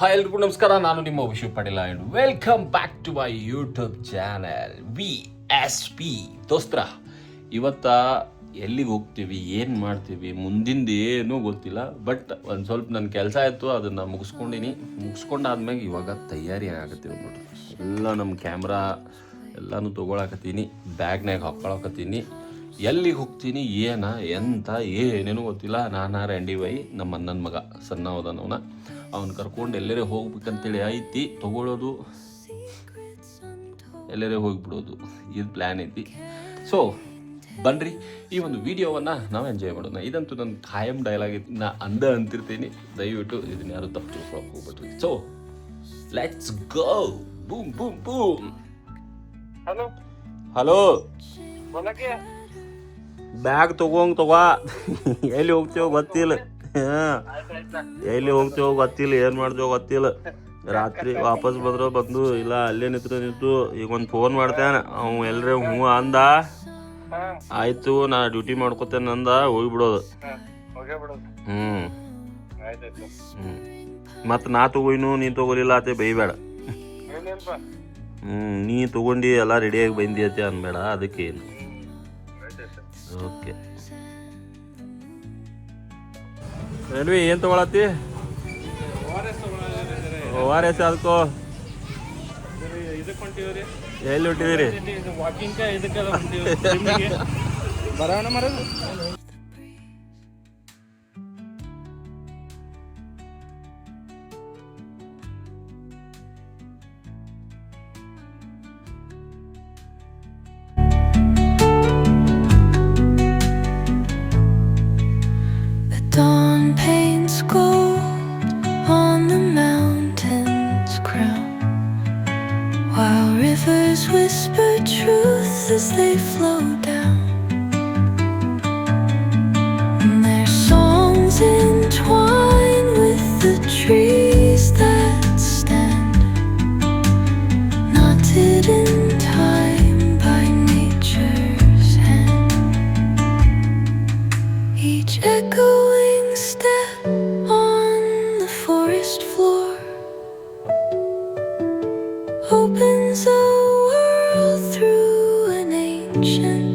Hi ಎಲ್ರಿಗೂ ನಮಸ್ಕಾರ, ನಾನು ನಿಮ್ಮ Vishwa Patil and welcome back to my YouTube channel. V S P. ದೋಸ್ತ್ರ, ಇವತ್ತ ಎಲ್ಲಿಗೆ ಹೋಗ್ತೀವಿ, ಏನು ಮಾಡ್ತೀವಿ, ಮುಂದಿಂದ ಏನೂ ಗೊತ್ತಿಲ್ಲ, ಬಟ್ ಒಂದು ಸ್ವಲ್ಪ ನನ್ನ ಕೆಲಸ ಆಯಿತು ಅದನ್ನು ಮುಗಿಸ್ಕೊಂಡಿನಿ. ಮುಗಿಸ್ಕೊಂಡಾದ್ಮೇಲೆ ಇವಾಗ ತಯಾರಿ ಆಗತ್ತೀವಿ ನೋಡಿ ಎಲ್ಲ ನಮ್ಮ ಕ್ಯಾಮ್ರಾ ಎಲ್ಲನೂ ತೊಗೊಳಕತ್ತೀನಿ ಬ್ಯಾಗ್ನಾಗ ಹಾಕ್ಕೊಳಕತ್ತೀನಿ ಎಲ್ಲಿಗೆ ಹೋಗ್ತೀನಿ, ಏನ, ಎಂತ, ಏನೇನೂ ಗೊತ್ತಿಲ್ಲ. ನಾನು ರೆಂಡಿ ವೈ ನಮ್ಮ ಅಣ್ಣನ ಮಗ ಸಣ್ಣ ಹೋದನವನ ಅವ್ನು ಕರ್ಕೊಂಡು ಎಲ್ಲರೇ ಹೋಗ್ಬೇಕಂತೇಳಿ ಐತಿ ತಗೊಳ್ಳೋದು ಎಲ್ಲರೇ ಹೋಗ್ಬಿಡೋದು. ಇದು ಪ್ಲ್ಯಾನ್ ಐತಿ. ಸೊ ಬನ್ನಿರಿ ಈ ಒಂದು ವಿಡಿಯೋವನ್ನು ನಾವು ಎಂಜಾಯ್ ಮಾಡೋಣ. ಇದಂತೂ ನನ್ನ ಖಾಯಂ ಡೈಲಾಗ್ ಇದನ್ನ ನಾ ಅಂದ ಅಂತಿರ್ತೀನಿ. ದಯವಿಟ್ಟು ಇದನ್ನ ಯಾರು ತಪ್ಪು ತಿಳ್ಕೊಳಕ್ಕೆ ಹೋಗ್ಬಿಟ್ರಿ so let's go boom boom boom hello hello bag ತಗೋಂಗ್ ತಗೋ. ಎಲ್ಲಿ ಹೋಗ್ತೀವೋ ಗೊತ್ತಿಲ್ಲ. ಎಲ್ಲಿ ಹೋಗ್ತೇವೋ ಗೊತ್ತಿಲ್ಲ ಏನ್ ಮಾಡ್ತೇವೋ ಗೊತ್ತಿಲ್ಲ. ರಾತ್ರಿ ವಾಪಸ್ ಬಂದ್ರು ಬಂದು ಇಲ್ಲ ಅಲ್ಲೇ ನಿಂತು ನಿಂತು ಈಗ ಒಂದು ಫೋನ್ ಮಾಡ್ತೇನೆ. ಅವ್ ಎಲ್ರಿ ಹ್ಞೂ ಅಂದ. ಆಯ್ತು ನಾ ಡ್ಯೂಟಿ ಮಾಡ್ಕೊತೇನೆ ಅಂದ ಹೋಗ್ಬಿಡೋದು. ಹ್ಮ್. ಮತ್ ನಾ ತಗೋಯ್ನು ನೀನ್ ತಗೋಲಿಲ್ಲ ಅತ್ತೆ ಬೈಬೇಡ. ಹ್ಮ್ ನೀ ತಗೊಂಡಿ ಎಲ್ಲ ರೆಡಿಯಾಗಿ ಬಂದಿ ಅತ್ತೆ ಅನ್ಬೇಡ ಅದಕ್ಕೆ ಏನು ಓಕೆ ರೇಲ್ವಿ ಏನು ತಗೊಳತಿ ಓ ಆರ್ ಎಸ್ ಅದಕ್ಕೋ ಎಲ್ಲಿ ಹೊಂಟಿವ್ರಿ ಬರೋಣ ಮರ opens a world through an ancient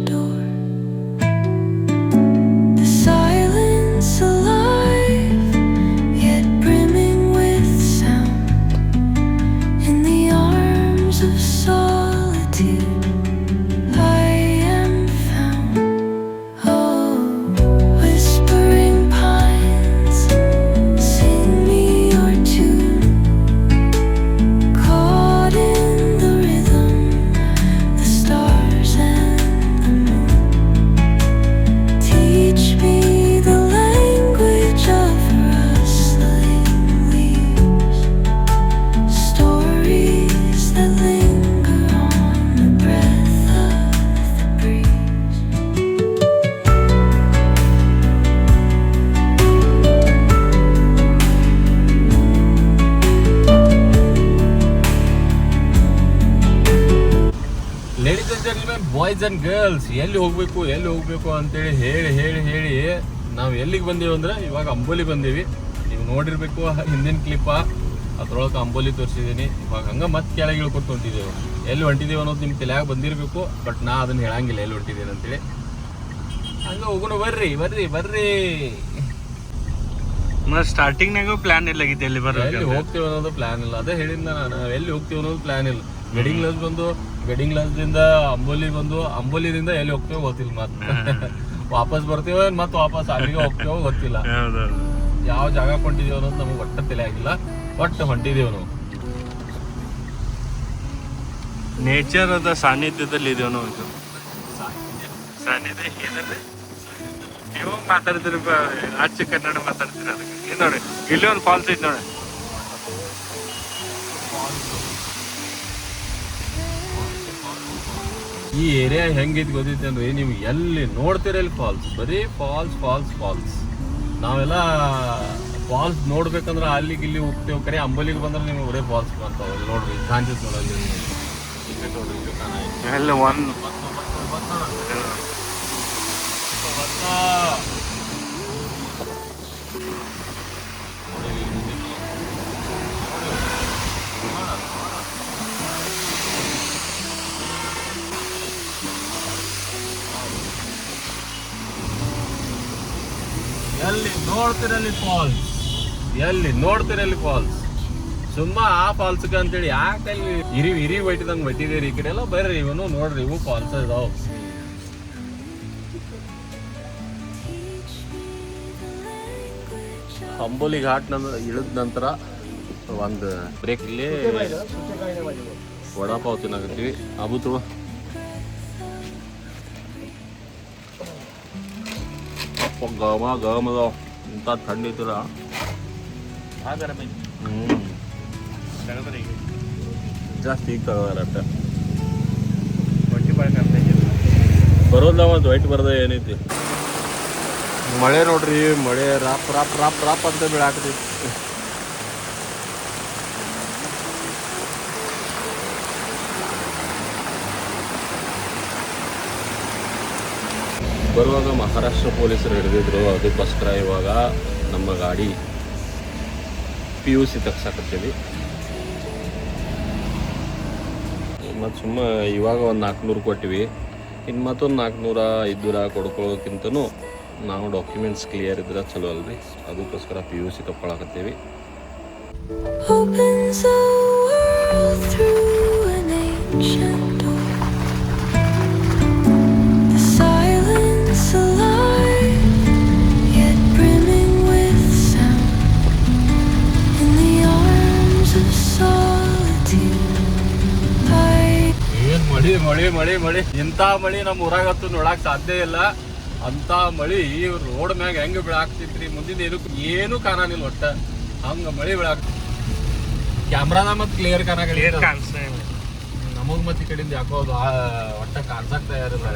boys and girls ಎಲ್ಲಿ ಹೋಗ್ಬೇಕು ಎಲ್ಲಿ ಹೋಗ್ಬೇಕು ಅಂತೇಳಿ ಹೇಳಿ ಹೇಳಿ ಹೇಳಿ ನಾವು ಎಲ್ಲಿಗೆ ಬಂದೀವಿ ಅಂದ್ರೆ ಇವಾಗ ಅಂಬೋಲಿ ಬಂದೀವಿ. ನೀವು ನೋಡಿರ್ಬೇಕು ಹಿಂದಿನ ಕ್ಲಿಪ್ಪ ಅದ್ರೊಳಗೆ ಅಂಬೋಲಿ ತೋರಿಸಿದ್ದೀನಿ ಇವಾಗ ಹಂಗೆ ಮತ್ತೆ ಕೆಳಗೆ ಇಳ್ಕೊತ ಹೊಂಟಿದ್ದೇವೆ ಎಲ್ಲಿ ಹೊಂಟಿದ್ದೀವಿ ಅನ್ನೋದು ನಿಮ್ಮ ತಲೆಯಾಗ ಬಂದಿರಬೇಕು ಬಟ್ ನಾ ಅದನ್ನ ಹೇಳಂಗಿಲ್ಲ ಎಲ್ಲಿ ಹೊಂಟಿದ್ದೀನಿ ಅಂತೇಳಿ. ಹಂಗೆ ಹೋಗೋಣ ಬರ್ರಿ ಬರ್ರಿ ಬರ್ರಿ. ಸ್ಟಾರ್ಟಿಂಗ್ನಾಗೂ ಪ್ಲಾನ್ ಇಲ್ಲ ಎಲ್ಲಿ ಎಲ್ಲಿ ಹೋಗ್ತೀವಿ ಅನ್ನೋದು ಪ್ಲಾನ್ ಇಲ್ಲ. ಅದೇ ಹೇಳಿದ್ನ ನಾನು. ಎಲ್ಲಿ ಹೋಗ್ತೀವಿ ಅನ್ನೋದು ಪ್ಲಾನ್ ಇಲ್ಲ. ವೆಡಿಂಗ್ ಲಸ್ ಬಂದು ವೆಡಿಂಗ್ ಲಸ್ದಿಂದ ಅಂಬೋಲಿ ಬಂದು ಅಂಬೋಲಿದಿಂದ ಎಲ್ಲಿ ಹೋಗ್ತೇವೆ ಗೊತ್ತಿಲ್ಲ ಮತ್ತೆ ವಾಪಸ್ ಬರ್ತೇವೆ ಮತ್ತೆ ವಾಪಸ್ ಅಲ್ಲಿಗೆ ಹೋಗ್ತೇವೆ ಗೊತ್ತಿಲ್ಲ. ಯಾವ ಜಾಗ ಕೊಂಡಿದೀವಿ ಅನ್ನೋದು ನಮಗೆ ಒಟ್ಟ ತಲೆ ಆಗಿಲ್ಲ. ಒಟ್ಟು ಹೊಂಟಿದೀವಿ ನಾವು. ನೇಚರ್ ಅದ ಸಾನ್ನಿಧ್ಯದಲ್ಲಿ ಇದೆಯೋ ನಾವು ಇದು. ಸಾನ್ನಿಧ್ಯ. ಏನಂದ್ರೆ ನೀವು ಮಾತಾಡ್ತೀರಿ ಆಚೆ ಕನ್ನಡ ಮಾತಾಡ್ತೀರಿ ಅದಕ್ಕೆ. ನೋಡಿ ಇಲ್ಲಿ ಒಂದು ಫಾಲ್ಸ್ ಐತೆ ನೋಡಿ. ಈ ಏರಿಯಾ ಹೆಂಗಿದ್ ಗೊತ್ತೈತೆ ಅಂದ್ರೆ ನೀವು ಎಲ್ಲಿ ನೋಡ್ತೀರ ಇಲ್ಲಿ ಫಾಲ್ಸ್ ಬರೀ ಫಾಲ್ಸ್ ಫಾಲ್ಸ್ ಫಾಲ್ಸ್ ನಾವೆಲ್ಲ ಫಾಲ್ಸ್ ನೋಡ್ಬೇಕಂದ್ರೆ ಅಲ್ಲಿಗೆ ಇಲ್ಲಿ ಹೋಗ್ತೇವೆ. ಕರೆ ಅಂಬಲಿಗೆ ಬಂದ್ರೆ ನಿಮ್ಗೆ ಬರೀ ಫಾಲ್ಸ್ ಕಾಣ್ತಾವೆ. ನೋಡ್ರಿ ಕಾಂಚಿಸ್ ನೋಡಲ್ಲಿ ನೋಡ್ರಿ. ಎಲ್ಲ ನೋಡ್ತಿರಲ್ಲಿ ಫಾಲ್ಸ್ ಎಲ್ಲಿ ನೋಡ್ತಿರಲ್ಲಿ ಫಾಲ್ಸ್ ಸುಮ್ಮ ಆ ಫಾಲ್ಸ್ಗೆ ಅಂತೇಳಿ ಯಾಕೆ ಅಲ್ಲಿ ಇರಿ ಇರಿ ಬೈಟಿದಂಗೆ ಬಟ್ಟಿದೀರಿ ಈ ಕಡೆ ಎಲ್ಲ? ಬರ್ರಿ ಇವನು ನೋಡ್ರಿ ಇವು ಫಾಲ್ಸ್ ಇದಾವ. ಅಂಬೋಲಿ ಘಾಟ್ ನಂತರ ಇಳಿದ ನಂತರ ಒಂದು ಬ್ರೇಕ್ ಇಲ್ಲಿ ವಡಾಪಾವ್ ತಿನ್ನಾಕತ್ತೀವಿ. ಅಬು ತುಳು ಅಪ್ಪ ಗಮ ಗಮ ಅದಾವ ಇಂಥ ಥಂಡಿ ಇದ್ರ ಹ್ಞೂ ಜಾಸ್ತಿ ಈಗ ತಗೋದಾರಟ್ಟ ಬರೋಲ್ಲ ಮತ್ತು ವೈಟ್ ಬರೋದ ಏನೈತಿ ಮಳೆ ನೋಡ್ರಿ ಮಳೆ ರಾಪ್ ರಾಪ್ ರಾಪ್ ರಾಪ್ ಅಂತ ಬೀಳಾಕತೈತಿ ಬರುವಾಗ ಮಹಾರಾಷ್ಟ್ರ ಪೊಲೀಸರು ಹಿಡಿದಿದ್ರು, ಅದಕ್ಕೋಸ್ಕರ ಇವಾಗ ನಮ್ಮ ಗಾಡಿ ಪಿ ಯು ಸಿ ತಗ್ಸಾಕತ್ತೀವಿ. ಮತ್ತು ಸುಮ್ಮ ಇವಾಗ ಒಂದು ನಾಲ್ಕುನೂರು ಕೊಟ್ಟಿವಿ ಇನ್ನು ಮತ್ತೊಂದು ನಾಲ್ಕುನೂರ ಐದುನೂರ ಕೊಡ್ಕೊಳ್ಳೋಕ್ಕಿಂತನೂ ನಾವು ಡಾಕ್ಯುಮೆಂಟ್ಸ್ ಕ್ಲಿಯರ್ ಇದ್ರೆ ಚಲೋ ಅಲ್ರಿ. ಅದಕ್ಕೋಸ್ಕರ ಪಿ ಯು ಸಿ ತಗೊಳಕತ್ತೀವಿ ಮಳಿ ಮಳಿ ಮಳಿ ಮಳಿ. ಇಂಥ ಮಳಿ ನಮ್ಮ ಊರಾಗತ್ತು ನೋಡಕ್ ಸಾಧ್ಯ ಇಲ್ಲ. ಅಂತ ಮಳಿ ರೋಡ್ ಮ್ಯಾಗ ಹೆಂಗ್ ಬೀಳಾಕ್ತಿತ್ರಿ? ಮುಂದಿನ ಏನಕ್ಕೂ ಏನು ಕಾಣಿಲ್ಲ ಒಟ್ಟ. ಹಂಗ ಮಳಿ ಬೀಳಾಕ್ ಕ್ಯಾಮ್ರಾನ ಮತ್ ಕ್ಲಿಯರ್ ಕಾಣಾಗಲ್ಲ ನಮಗ್ ಮತ್ ಈ ಕಡೆಯಿಂದ ಯಾಕೋ ಒಟ್ಟ ಕಾಣ್ಸಕ್ ತಯಾರಿಲ್ಲ.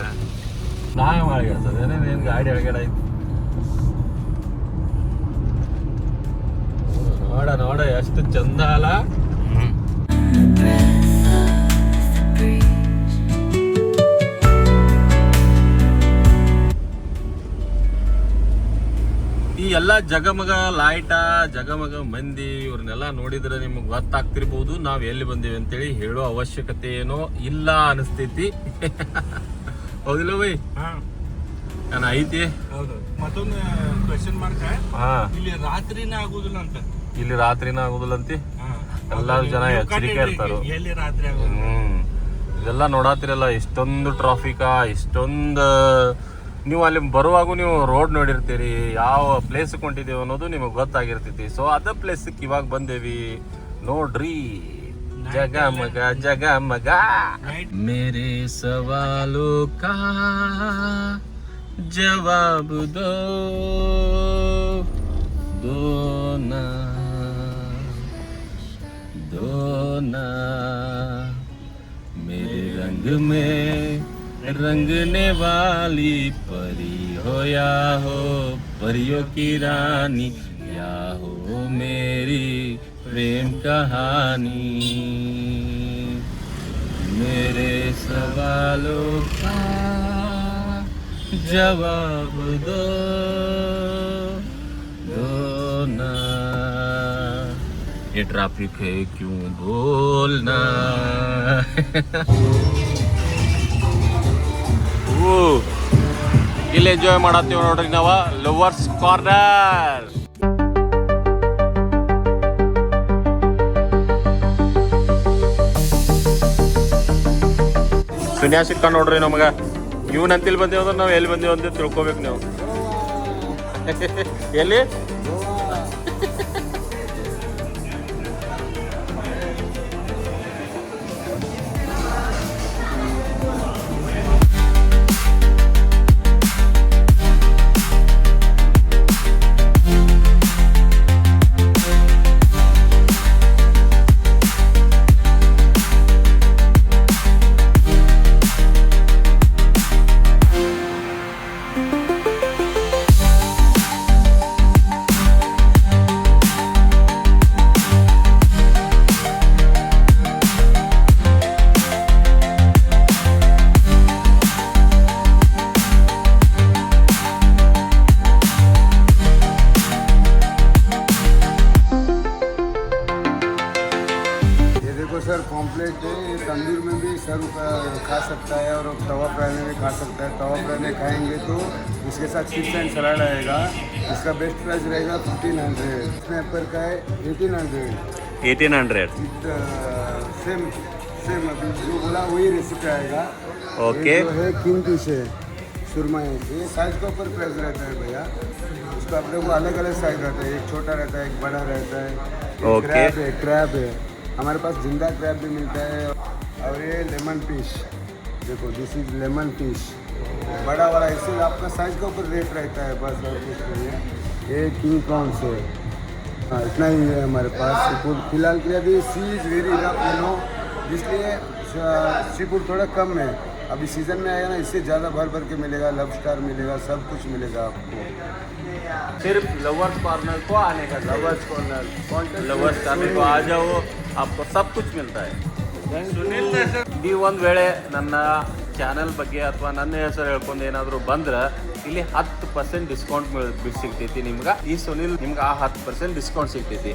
ನಾ ಮಾಡಿ ಏನೇನು ಏನ್ ಗಾಡಿ ಅಳಗಡೆ ಐತಿ? ನೋಡ ನೋಡ ಎಷ್ಟು ಚಂದ ಅಲ್ಲ. ಈ ಎಲ್ಲ ಜಗಮಗ ಲೈಟ ಜಗಮಗ ಮಂದಿ ಇವ್ರನ್ನೆಲ್ಲ ನೋಡಿದ್ರೆ ನಿಮ್ಗೆ ಗೊತ್ತಾಗ್ತಿರ್ಬೋದು. ನಾವು ಎಲ್ಲಿ ಬಂದೀವಿ ಅಂತೇಳಿ ಹೇಳೋ ಅವಶ್ಯಕತೆ ಏನೋ ಇಲ್ಲ ಅನಿಸ್ತೈತಿ. ಹೌದಿಲ್ಲ ಬೈ ನಾನು ಐತಿ? ಹೌದು. ಮತ್ತೊಂದು ಕ್ವೆಶನ್ ಮಾರ್ಕ್ ಇಲ್ಲಿ ರಾತ್ರಿನ ಆಗುದಿಲ್ಲ ಅಂತ. ಇಲ್ಲಿ ರಾತ್ರಿನ ಹಾ. ಎಲ್ಲಾರು ಜನ ಎಚ್ಚರಿಕೆ ಇರ್ತಾರ. ಎಲ್ಲಿ ರಾತ್ರಿ ಆಗೋದು ಇದೆಲ್ಲ ನೋಡಾತಿರಲ್ಲ ಇಷ್ಟೊಂದು ಟ್ರಾಫಿಕ ಇಷ್ಟೊಂದು ನೀವು ಅಲ್ಲಿ ಬರುವಾಗೂ ನೀವು ರೋಡ್ ನೋಡಿರ್ತೀರಿ ಯಾವ ಪ್ಲೇಸ್ ಕೊಂಡಿದ್ದೀವಿ ಅನ್ನೋದು ನಿಮಗೆ ಗೊತ್ತಾಗಿರ್ತೈತಿ ಸೊ ಅದ ಪ್ಲೇಸಿಗೆ ಇವಾಗ ಬಂದೇವಿ. ನೋಡ್ರಿ. ಜಗ ಮಗ ಜಗ ಮಗ. ಮೇರೆ ಸವಾಲು ಕಾ ಜವಾಬು ದೋ ದೋನಾ ಮೇರೆ ರಂಗ ಮೇ रंगने वाली परी हो या हो, परियों की रानी, या हो मेरी प्रेम कहानी। मेरे सवालों का जवाब दो दो ना। ये ट्रैफ़िक है, क्यों बोलना? ಓ ಇಲ್ಲಿ ಎಂಜಾಯ್ ಮಾಡತ್ತೀವಿ ನೋಡ್ರಿ ನಾವ ಲವರ್ಸ್ ಕಾರ್ನರ್ ಸುನ್ಯಾ ಸಿಕ್ಕ ನೋಡ್ರಿ ನಮಗ. ಇವ್ನ ಅಂತಿಲ್ ಬಂದೇವಂದ್ರೆ ನಾವು ಎಲ್ಲಿ ಬಂದೇವಂತ ತಿಳ್ಕೊಬೇಕು ನೀವು. ಎಲ್ಲಿ? बेस्ट प्राइस रहेगा फिफ्टीन हंड्रेड स्नैपर का है eighteen hundred eighteen hundred same same अभी जो बोला वही रेसिपी आएगा। ओके है किंग से सुरमा ये। साइज़ के ऊपर प्राइस रहता है भैया। उसका अपने को अलग अलग साइज़ रहता है। एक छोटा रहता है एक बड़ा रहता है। ओके क्रैप है है। हमारे पास ज़िंदा क्रैप भी मिलता है। और ये लेमन पीस देखो दिस इज़ लेमन पीस बड़ा वाला इसे आपका साइज़ के ऊपर रेट रहता है बस और कुछ नहीं है ये किंग प्रॉन्स है हाँ इतना ही है हमारे पास सी फूड फिलहाल के लिए अभी sea is very rough you know इसलिए सी फूड थोड़ा कम है अभी सीज़न में आएगा ना इससे ज़्यादा भर भर के मिलेगा लब स्टार मिलेगा सब कुछ मिलेगा आपको सिर्फ लवर्स कॉर्नर को आने का लवर्स कॉर्नर लवर्स कॉर्नर को आ जाओ आपको सब कुछ मिलता है ನೀವು ಒಂದು ವೇಳೆ ನನ್ನ ಚಾನಲ್ ಬಗ್ಗೆ ಅಥವಾ ನನ್ನ ಹೆಸರು ಹೇಳ್ಕೊಂಡು ಏನಾದರೂ ಬಂದ್ರೆ ಇಲ್ಲಿ ಹತ್ತು ಪರ್ಸೆಂಟ್ ಡಿಸ್ಕೌಂಟ್ ಸಿಗ್ತೈತಿ ನಿಮ್ಗೆ. ಈ ಸುನಿಲ್ ನಿಮ್ಗೆ ಆ ಹತ್ತು ಪರ್ಸೆಂಟ್ ಡಿಸ್ಕೌಂಟ್ ಸಿಗ್ತೈತಿ.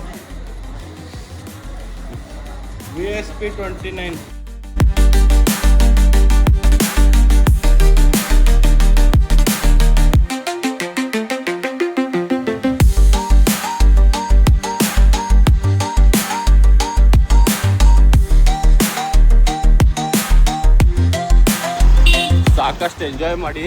V S P twenty nine ಸಾಕಷ್ಟು ಎಂಜಾಯ್ ಮಾಡಿ.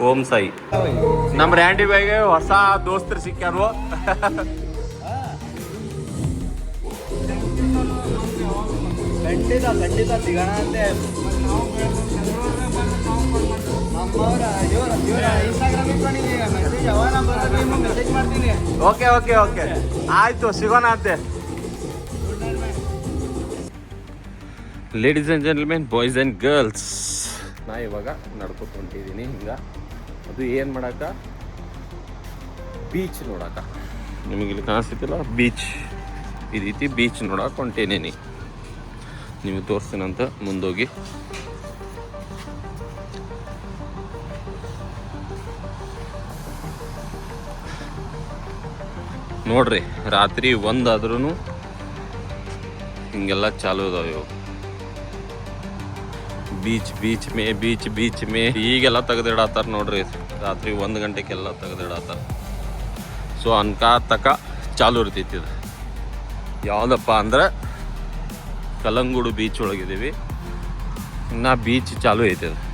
ಓಂ ಸಾಯಿ. ನಮ್ಮ ರ್ಯಾಂಡಿ ಬೈಗೆ ಹೊಸ ದೋಸ್ತರು ಸಿಕ್ಕಾರು ಖಂಡಿತ ಸಿಗೋಣ ಅಂತೆ ಓಕೆ ಓಕೆ ಓಕೆ. ಆಯ್ತು ಸಿಗೋಣ ಅಂತೆ. Ladies and gentlemen boys and girls ನಾ ಇವಾಗ ನಡ್ಕೊತ ಹೊಂಟಿದ್ದೀನಿ ಹಿಂಗೆ. ಅದು ಏನು ಮಾಡಾಕ? ಬೀಚ್ ನೋಡಾಕ. ನಿಮಗೆ ಇಲ್ಲಿ ಕಾಣಿಸ್ತಿಲ್ಲ ಬೀಚ್. ಈ ರೀತಿ ಬೀಚ್ ನೋಡಕ್ಕೆ ಹೊಂಟೇನೇನಿ ನಿಮಗೆ ತೋರಿಸ್ತೀನಂತ ಮುಂದೋಗಿ. ನೋಡ್ರಿ, ರಾತ್ರಿ ಒಂದಾದ್ರೂ ಹಿಂಗೆಲ್ಲ ಚಾಲು ಇದಾವೆ ಇವು. ಬೀಚ್ ಬೀಚ್ ಮೇ, ಬೀಚ್ ಬೀಚ್ ಮೇ. ಈಗೆಲ್ಲ ತೆಗೆದಿಡತ್ತಾರ ನೋಡ್ರಿ. ರಾತ್ರಿ ಒಂದು ಗಂಟೆಗೆಲ್ಲ ತೆಗೆದಿಡತ್ತಾರ ಸೊ ಅನ್ಕ ತಕ ಚಾಲು ಇರ್ತೈತಿ ಇದು. ಯಾವುದಪ್ಪ ಅಂದ್ರೆ, ಕಲ್ಲಂಗೂಡು ಬೀಚ್ ಒಳಗಿದ್ದೀವಿ. ಇನ್ನು ಬೀಚ್ ಚಾಲು ಐತಿ